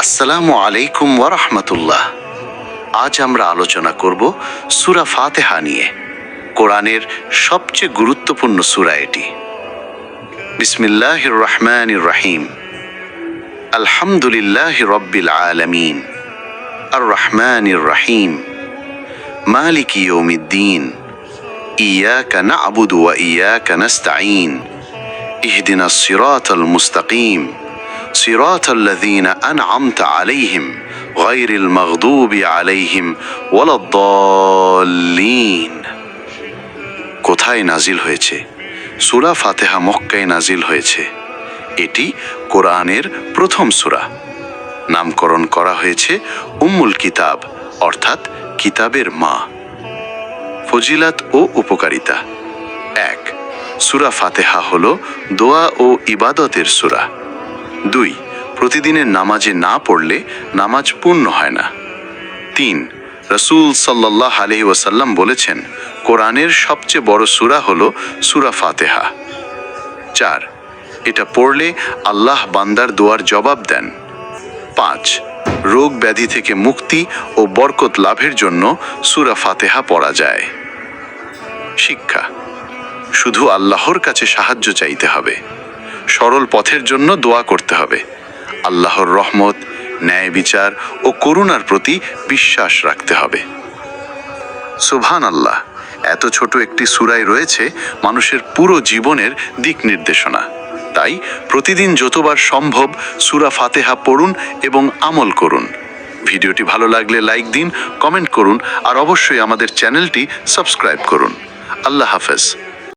আসসালামু আলাইকুম ওয়ারহমতুল্লাহ আজ আমরা আলোচনা করব সুরা ফাতেহা নিয়ে কোরআনের সবচেয়ে গুরুত্বপূর্ণ সুরা এটি বিসমিল্লাহ রহমান রাহিম আলহামদুলিল্লাহ রব্বিল আলমিন আর রহমান রাহিম মালিক ইয়ৌমিদ্দিন إياك نعبد وإياك نستعين اهدنا الصراط المستقيم صراط الذين أنعمت عليهم غير المغضوب عليهم ولا الضالين কোথায় নাজিল হয়েছে সূরা ফাতেহা মক্কায় নাজিল হয়েছে এটি কোরআনের প্রথম সূরা নামকরণ করা হয়েছে উম্মুল কিতাব অর্থাৎ কিতাবের মা ফজিলাত ও উপকারিতা এক সুরা ফাতেহা হল দোয়া ও ইবাদতের সুরা দুই, প্রতিদিনের নামাজে না পড়লে নামাজ পূর্ণ হয় না। তিন, রসুল সাল্লাহ আলহি ওয়াসাল্লাম বলেছেন, কোরআনের সবচেয়ে বড় সুরা হল সুরা ফাতেহা। চার, এটা পড়লে আল্লাহ বান্দার দোয়ার জবাব দেন। পাঁচ, রোগ ব্যাধি থেকে মুক্তি ও বরকত লাভের জন্য সুরা ফাতেহা পড়া যায়। শিক্ষা, শুধু আল্লাহর কাছে সাহায্য চাইতে হবে। সরল পথের জন্য দোয়া করতে হবে। আল্লাহর রহমত, ন্যায় বিচার ও করুণার প্রতি বিশ্বাস রাখতে হবে। সুবহান আল্লাহ এত ছোট একটি সুরাই রয়েছে মানুষের পুরো জীবনের দিক নির্দেশনা। তাই প্রতিদিন যতবার সম্ভব সুরা ফাতেহা পড়ুন এবং আমল করুন। ভিডিওটি ভালো লাগলে লাইক দিন, কমেন্ট করুন আর অবশ্যই আমাদের চ্যানেলটি সাবস্ক্রাইব করুন। আল্লাহ হাফেজ।